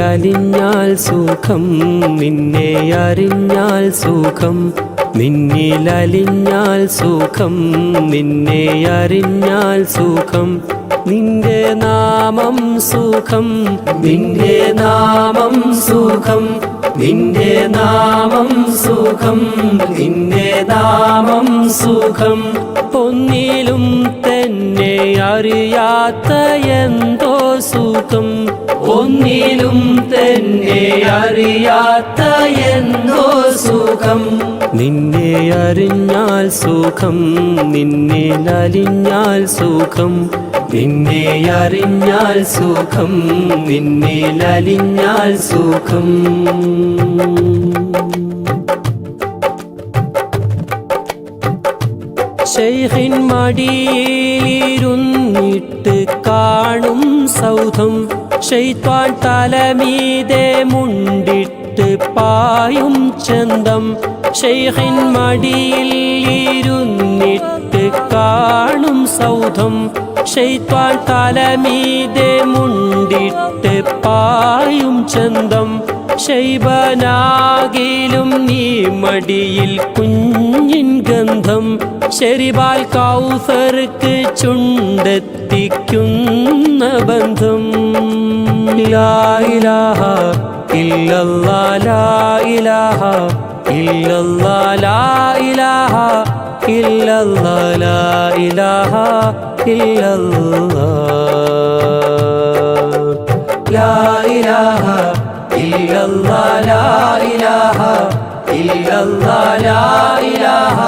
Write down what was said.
അലിഞ്ഞാൽ സുഖം നിന്നെ അറിഞ്ഞാൽ സുഖം. നിന്നിൽ അലിഞ്ഞാൽ സുഖം നിന്നെ അറിഞ്ഞാൽ സുഖം. നിന്റെ നാമം സുഖം നിന്റെ നാമം സുഖം. നിന്റെ നാമം സുഖം നിന്റെ നാമം സുഖം. ഒന്നിലും അറിയാത്ത എന്തോ സുഖം ഒന്നിലും തന്നെ അറിയാത്ത എന്തോ സുഖം നിന്നെ അറിഞ്ഞാൽ സുഖം നിന്നെ അലിഞ്ഞാൽ സുഖം. നിന്നെ അറിഞ്ഞാൽ സുഖം നിന്നെ അലിഞ്ഞാൽ സുഖം. ഷെയ്ഖിൻ മടിയിലിരുന്നിട്ട് കാണും സൗധം. ഷെയ്ത്വാൻ തലമീതെ മുണ്ടിട്ട് പായും ചന്തം. ശൈഖിൻ മടിയിൽ ഇരുന്നിട്ട് കാണും സൗധം. ഷെയ്ത്വാൻ തലമീതെ മുണ്ടിട്ട് പായും ചന്തം. ശൈബനാകിലും നീ മടിയിൽ കുഞ്ഞിൻ ഗന്ധം ശരിവാൽ കൗസർക്ക് ചുണ്ടെത്തിക്കുന്ന ബന്ധം. ലായിലാഹ ഇല്ലല്ലാ ലായിലാഹ ഇല്ലല്ലാ ലായിലാഹ ഇല്ലല്ലാ ലായിലാഹ ഇല്ലല്ലാ. ഇല്ലല്ലാ ഇല്ലല്ലാ ലാ ഇലാഹ